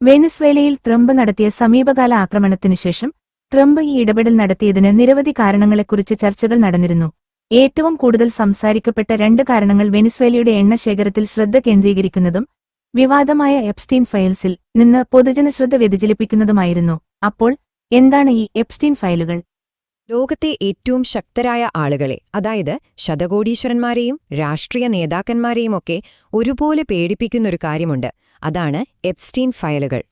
വെനിസ്വേലയിൽ Trump നടത്തിയ സമീപകാല ആക്രമണത്തിനുശേഷം Trump ഈ ഇടപെടൽ നടത്തിയതിന് നിരവധി കാരണങ്ങളെക്കുറിച്ച് ചർച്ചകൾ നടന്നിരുന്നു. ഏറ്റവും കൂടുതൽ സംസാരിക്കപ്പെട്ട രണ്ട് കാരണങ്ങൾ വെനിസ്വേലയുടെ എണ്ണശേഖരത്തിൽ ശ്രദ്ധ കേന്ദ്രീകരിക്കുന്നതും വിവാദമായ എപ്സ്റ്റീൻ ഫയൽസിൽ നിന്ന് പൊതുജനശ്രദ്ധ വ്യതിചലിപ്പിക്കുന്നതുമായിരുന്നു. അപ്പോൾ എന്താണ് ഈ എപ്സ്റ്റീൻ ഫയലുകൾ? ലോകത്തെ ഏറ്റവും ശക്തരായ ആളുകളെ അതായത് ശതകോടീശ്വരന്മാരെയും രാഷ്ട്രീയ നേതാക്കന്മാരെയും ഒക്കെ ഒരുപോലെ പേടിപ്പിക്കുന്നൊരു കാര്യമുണ്ട്. അതാണ് എപ്സ്റ്റീൻ ഫയലുകൾ.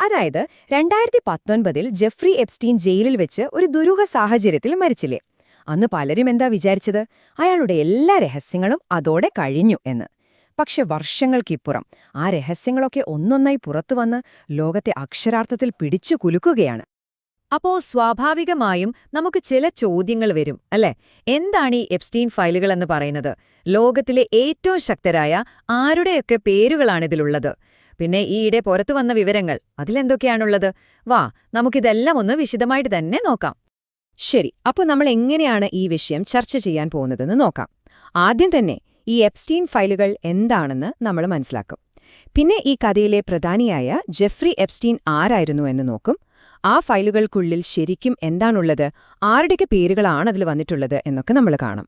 അതായത് രണ്ടായിരത്തി പത്തൊൻപതിൽ ജെഫ്രി എപ്സ്റ്റീൻ ജയിലിൽ വെച്ച് ഒരു ദുരൂഹ സാഹചര്യത്തിൽ മരിച്ചില്ലേ? അന്ന് പലരും എന്താ വിചാരിച്ചത്? അയാളുടെ എല്ലാ രഹസ്യങ്ങളും അതോടെ കഴിഞ്ഞു എന്ന്. പക്ഷെ വർഷങ്ങൾക്കിപ്പുറം ആ രഹസ്യങ്ങളൊക്കെ ഒന്നൊന്നായി പുറത്തുവന്ന് ലോകത്തെ അക്ഷരാർത്ഥത്തിൽ പിടിച്ചു കുലുക്കുകയാണ്. അപ്പോ സ്വാഭാവികമായും നമുക്ക് ചില ചോദ്യങ്ങൾ വരും അല്ലേ? എന്താണ് ഈ എപ്സ്റ്റീൻ ഫയലുകൾ എന്ന് പറയുന്നത്? ലോകത്തിലെ ഏറ്റവും ശക്തരായ ആരുടെയൊക്കെ പേരുകളാണിതിലുള്ളത് പിന്നെ ഈയിടെ പുറത്തു വന്ന വിവരങ്ങൾ അതിലെന്തൊക്കെയാണുള്ളത്? വാ നമുക്കിതെല്ലാം ഒന്ന് വിശദമായിട്ട് തന്നെ നോക്കാം. ശരി അപ്പോൾ നമ്മൾ എങ്ങനെയാണ് ഈ വിഷയം ചർച്ച ചെയ്യാൻ പോകുന്നതെന്ന് നോക്കാം. ആദ്യം തന്നെ ഈ എപ്സ്റ്റീൻ ഫയലുകൾ എന്താണെന്ന് നമ്മൾ മനസ്സിലാക്കും. പിന്നെ ഈ കഥയിലെ പ്രധാനിയായ ജെഫ്രി എപ്സ്റ്റീൻ ആരായിരുന്നു എന്ന് നോക്കും. ആ ഫയലുകൾക്കുള്ളിൽ ശരിക്കും എന്താണുള്ളത് ആരുടെയൊക്കെ പേരുകളാണ് അതിൽ വന്നിട്ടുള്ളത് എന്നൊക്കെ നമ്മൾ കാണും.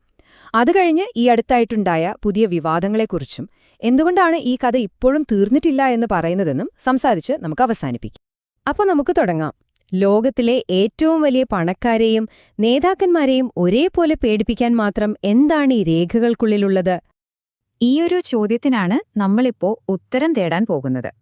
അത് കഴിഞ്ഞ് ഈ അടുത്തായിട്ടുണ്ടായ പുതിയ വിവാദങ്ങളെക്കുറിച്ചും എന്തുകൊണ്ടാണ് ഈ കഥ ഇപ്പോഴും തീർന്നിട്ടില്ല എന്ന് പറയുന്നതെന്നും സംസാരിച്ച് നമുക്ക് അവസാനിപ്പിക്കാം. അപ്പോൾ നമുക്ക് തുടങ്ങാം. ലോകത്തിലെ ഏറ്റവും വലിയ പണക്കാരെയും നേതാക്കന്മാരെയും ഒരേപോലെ പേടിപ്പിക്കാൻ മാത്രം എന്താണ് ഈ രേഖകൾക്കുള്ളിലുള്ളത്? ഈയൊരു ചോദ്യത്തിനാണ് നമ്മളിപ്പോ ഉത്തരം തേടാൻ പോകുന്നത്.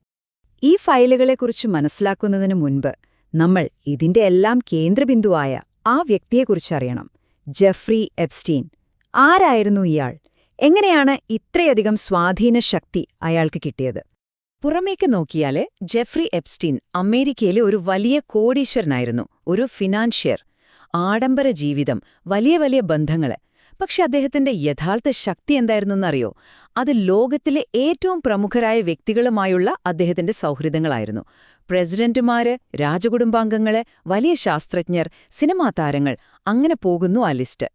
ഈ ഫയലുകളെക്കുറിച്ച് മനസ്സിലാക്കുന്നതിനു മുൻപ് നമ്മൾ ഇതിന്റെ എല്ലാം കേന്ദ്രബിന്ദുവായ ആ വ്യക്തിയെക്കുറിച്ചറിയണം. Jeffrey Epstein. ആരായിരുന്നു ഇയാൾ? എങ്ങനെയാണ് ഇത്രയധികം സ്വാധീന ശക്തി അയാൾക്ക് കിട്ടിയത്? പുറമേക്ക് നോക്കിയാൽ ജെഫ്രി എബ്സ്റ്റീൻ അമേരിക്കയിലെ ഒരു വലിയ കോടീശ്വരനായിരുന്നു ഒരു ഫിനാൻഷ്യർ. ആഡംബര ജീവിതം വലിയ വലിയ ബന്ധങ്ങൾ പക്ഷെ അദ്ദേഹത്തിന്റെ യഥാർത്ഥ ശക്തി എന്തായിരുന്നെന്നറിയോ? അത് ലോകത്തിലെ ഏറ്റവും പ്രമുഖരായ വ്യക്തികളുമായുള്ള അദ്ദേഹത്തിന്റെ സൗഹൃദങ്ങളായിരുന്നു. പ്രസിഡന്റുമാര് രാജകുടുംബാംഗങ്ങൾ വലിയ ശാസ്ത്രജ്ഞർ സിനിമാ താരങ്ങൾ അങ്ങനെ പോകുന്നു ആ ലിസ്റ്റ്.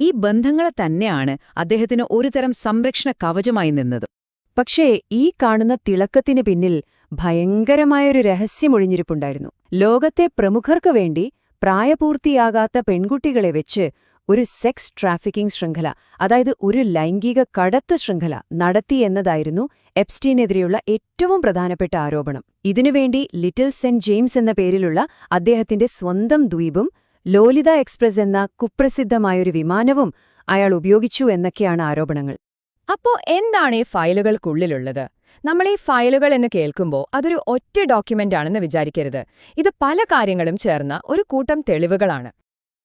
ഈ ബന്ധങ്ങളെ തന്നെയാണ് അദ്ദേഹത്തിന് ഒരുതരം സംരക്ഷണ കവചമായി നിന്നത്. പക്ഷേ ഈ കാണുന്ന തിളക്കത്തിന് പിന്നിൽ ഭയങ്കരമായൊരു രഹസ്യമൊഴിഞ്ഞിരിപ്പുണ്ടായിരുന്നു. ലോകത്തെ പ്രമുഖർക്കു വേണ്ടി പ്രായപൂർത്തിയാകാത്ത പെൺകുട്ടികളെ വെച്ച് ഒരു സെക്സ് ട്രാഫിക്കിംഗ് ശൃംഖല അതായത് ഒരു ലൈംഗിക കടത്ത് ശൃംഖല നടത്തി എന്നതായിരുന്നു എപ്സ്റ്റീനെതിരെയുള്ള ഏറ്റവും പ്രധാനപ്പെട്ട ആരോപണം. ഇതിനുവേണ്ടി ലിറ്റിൽ സെന്റ് ജെയിംസ് എന്ന പേരിലുള്ള അദ്ദേഹത്തിന്റെ സ്വന്തം ദ്വീപും ലോലിത എക്സ്പ്രസ് എന്ന കുപ്രസിദ്ധമായൊരു വിമാനവും അയാൾ ഉപയോഗിച്ചു എന്നൊക്കെയാണ് ആരോപണങ്ങൾ. അപ്പോ എന്താണ് ഈ ഫയലുകൾക്കുള്ളിലുള്ളത്? നമ്മൾ ഈ ഫയലുകൾ എന്ന് കേൾക്കുമ്പോൾ അതൊരു ഒറ്റ ഡോക്യുമെന്റ് ആണെന്ന് വിചാരിക്കരുത്. ഇത് പല കാര്യങ്ങളും ചേർന്ന ഒരു കൂട്ടം തെളിവുകളാണ്.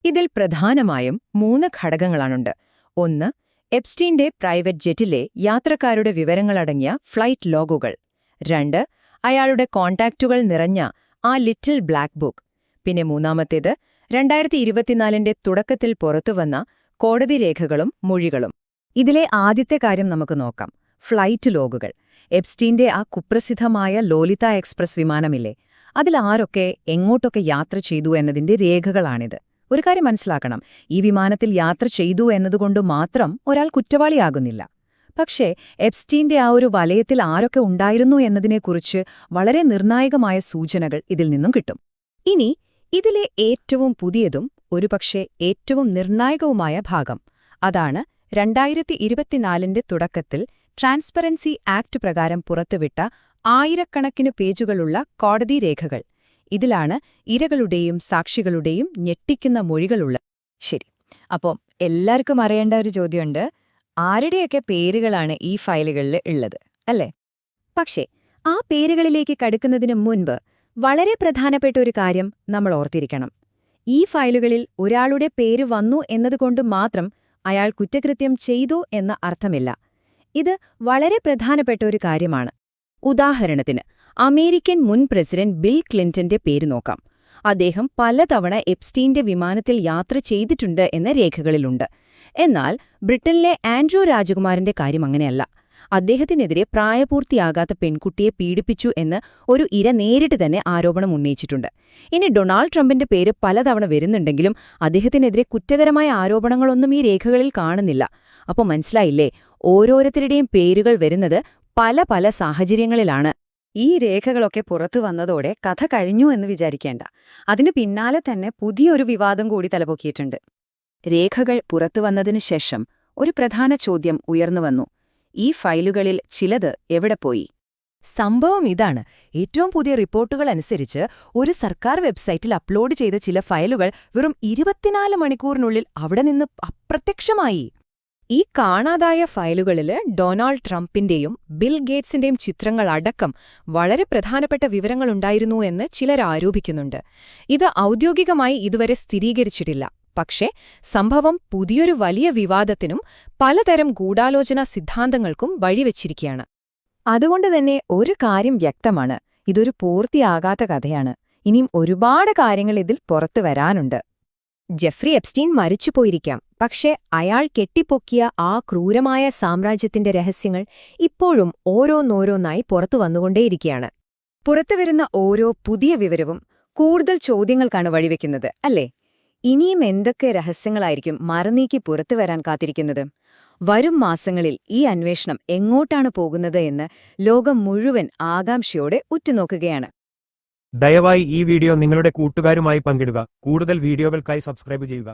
ഇതിൽ പ്രധാനമായും മൂന്ന് ഘടകങ്ങളാണുണ്ട്. ഒന്ന് എപ്സ്റ്റീന്റെ പ്രൈവറ്റ് ജെറ്റിലെ യാത്രക്കാരുടെ വിവരങ്ങളടങ്ങിയ ഫ്ലൈറ്റ് ലോഗുകൾ. രണ്ട് അയാളുടെ കോൺടാക്റ്റുകൾ നിറഞ്ഞ ആ ലിറ്റിൽ ബ്ലാക്ക് ബുക്ക്. പിന്നെ മൂന്നാമത്തേത് രണ്ടായിരത്തി ഇരുപത്തിനാലിന്റെ തുടക്കത്തിൽ പുറത്തുവന്ന കോടതി രേഖകളും മൊഴികളും. ഇതിലെ ആദ്യത്തെ കാര്യം നമുക്ക് നോക്കാം. ഫ്ലൈറ്റ് ലോഗുകൾ. എപ്സ്റ്റീന്റെ ആ കുപ്രസിദ്ധമായ ലോലിത എക്സ്പ്രസ് വിമാനമില്ലേ? അതിലാരൊക്കെ എങ്ങോട്ടൊക്കെ യാത്ര ചെയ്തു എന്നതിന്റെ രേഖകളാണിത്. ഒരു കാര്യം മനസ്സിലാക്കണം. ഈ വിമാനത്തിൽ യാത്ര ചെയ്തു എന്നതുകൊണ്ട് മാത്രം ഒരാൾ കുറ്റവാളിയാകുന്നില്ല. പക്ഷേ എപ്സ്റ്റീന്റെ ആ ഒരു വലയത്തിൽ ആരൊക്കെ ഉണ്ടായിരുന്നു എന്നതിനെക്കുറിച്ച് വളരെ നിർണായകമായ സൂചനകൾ ഇതിൽ നിന്നും കിട്ടും. ഇനി ഇതിലെ ഏറ്റവും പുതിയതും ഒരുപക്ഷെ ഏറ്റവും നിർണായകവുമായ ഭാഗം. അതാണ് രണ്ടായിരത്തി ഇരുപത്തിനാലിന്റെ തുടക്കത്തിൽ ട്രാൻസ്പെറൻസി ആക്ട് പ്രകാരം പുറത്തുവിട്ട ആയിരക്കണക്കിന് പേജുകളുള്ള കോടതി രേഖകൾ. ഇതിലാണ് ഇരകളുടെയും സാക്ഷികളുടെയും ഞെട്ടിക്കുന്ന മൊഴികളുള്ളത്. ശരി. അപ്പോൾ എല്ലാവർക്കും അറിയേണ്ട ഒരു ചോദ്യമുണ്ട്. ആരുടെയൊക്കെ പേരുകളാണ് ഈ ഫയലുകളിൽ ഉള്ളത്? അല്ലേ? പക്ഷേ ആ പേരുകളിലേക്ക് കടക്കുന്നതിന് മുൻപ് വളരെ പ്രധാനപ്പെട്ട ഒരു കാര്യം നമ്മൾ ഓർത്തിരിക്കണം. ഈ ഫയലുകളിൽ ഒരാളുടെ പേര് വന്നു എന്നതുകൊണ്ട് മാത്രം അയാൾ കുറ്റകൃത്യം ചെയ്തു എന്ന അർത്ഥമില്ല. ഇത് വളരെ പ്രധാനപ്പെട്ട ഒരു കാര്യമാണ്. ഉദാഹരണത്തിന് അമേരിക്കൻ മുൻ പ്രസിഡന്റ് ബിൽ ക്ലിന്റന്റെ പേര് നോക്കാം. അദ്ദേഹം പലതവണ എപ്സ്റ്റീന്റെ വിമാനത്തിൽ യാത്ര ചെയ്തിട്ടുണ്ട് എന്ന രേഖകളിലുണ്ട്. എന്നാൽ ബ്രിട്ടനിലെ ആൻഡ്രൂ രാജകുമാരന്റെ കാര്യം അങ്ങനെയല്ല. അദ്ദേഹത്തിനെതിരെ പ്രായപൂർത്തിയാകാത്ത പെൺകുട്ടിയെ പീഡിപ്പിച്ചു എന്ന് ഒരു ഇര നേരിട്ട് തന്നെ ആരോപണം ഉന്നയിച്ചിട്ടുണ്ട്. ഇനി ഡൊണാൾഡ് ട്രംപിന്റെ പേര് പലതവണ വരുന്നുണ്ടെങ്കിലും അദ്ദേഹത്തിനെതിരെ കുറ്റകരമായ ആരോപണങ്ങളൊന്നും ഈ രേഖകളിൽ കാണുന്നില്ല. അപ്പോൾ മനസ്സിലായില്ലേ? ഓരോരുത്തരുടെയും പേരുകൾ വരുന്നത് പല പല സാഹചര്യങ്ങളിലാണ്. ഈ രേഖകളൊക്കെ പുറത്തു വന്നതോടെ കഥ കഴിഞ്ഞു എന്ന് വിചാരിക്കേണ്ട. അതിനു പിന്നാലെ തന്നെ പുതിയൊരു വിവാദം കൂടി തലപൊക്കിയിട്ടുണ്ട്. രേഖകൾ പുറത്തു വന്നതിനു ശേഷം ഒരു പ്രധാന ചോദ്യം ഉയർന്നുവന്നു ഈ ഫയലുകളിൽ ചിലത് എവിടെ പോയി? സംഭവം ഇതാണ്. ഏറ്റവും പുതിയ റിപ്പോർട്ടുകൾ അനുസരിച്ച് ഒരു സർക്കാർ വെബ്സൈറ്റിൽ അപ്ലോഡ് ചെയ്ത ചില ഫയലുകൾ വെറും ഇരുപത്തിനാല് മണിക്കൂറിനുള്ളിൽ അവിടെ നിന്ന് അപ്രത്യക്ഷമായി. ഈ കാണാതായ ഫയലുകളിൽ ഡൊണാൾഡ് ട്രംപിന്റെയും ബിൽ ഗേറ്റ്സിന്റെയും ചിത്രങ്ങൾ അടക്കം വളരെ പ്രധാനപ്പെട്ട വിവരങ്ങളുണ്ടായിരുന്നു എന്ന് ചിലർ ആരോപിക്കുന്നുണ്ട്. ഇത് ഔദ്യോഗികമായി ഇതുവരെ സ്ഥിരീകരിച്ചിട്ടില്ല. പക്ഷേ സംഭവം പുതിയൊരു വലിയ വിവാദത്തിനും പലതരം ഗൂഢാലോചനാ സിദ്ധാന്തങ്ങൾക്കും വഴിവെച്ചിരിക്കുകയാണ്. അതുകൊണ്ട് തന്നെ ഒരു കാര്യം വ്യക്തമാണ്. ഇതൊരു പൂർത്തിയാകാത്ത കഥയാണ്. ഇനിയും ഒരുപാട് കാര്യങ്ങൾ ഇതിൽ പുറത്തു വരാനുണ്ട്. ജെഫ്രി എപ്സ്റ്റീൻ മരിച്ചുപോയിരിക്കാം പക്ഷേ അയാൾ കെട്ടിപ്പൊക്കിയ ആ ക്രൂരമായ സാമ്രാജ്യത്തിന്റെ രഹസ്യങ്ങൾ ഇപ്പോഴും ഓരോന്നോരോന്നായി പുറത്തു വന്നുകൊണ്ടേയിരിക്കുകയാണ്. പുറത്തുവരുന്ന ഓരോ പുതിയ വിവരവും കൂടുതൽ ചോദ്യങ്ങൾക്കാണ് വഴിവെക്കുന്നത് അല്ലേ? ഇനിയും എന്തൊക്കെ രഹസ്യങ്ങളായിരിക്കും മറനീക്കി പുറത്തു വരാൻ കാത്തിരിക്കുന്നത്? വരും മാസങ്ങളിൽ ഈ അന്വേഷണം എങ്ങോട്ടാണ് പോകുന്നത് എന്ന് ലോകം മുഴുവൻ ആകാംക്ഷയോടെ ഉറ്റുനോക്കുകയാണ്. ദയവായി ഈ വീഡിയോ നിങ്ങളുടെ കൂട്ടുകാരുമായി പങ്കിടുക. കൂടുതൽ വീഡിയോകൾക്കായി സബ്സ്ക്രൈബ് ചെയ്യുക.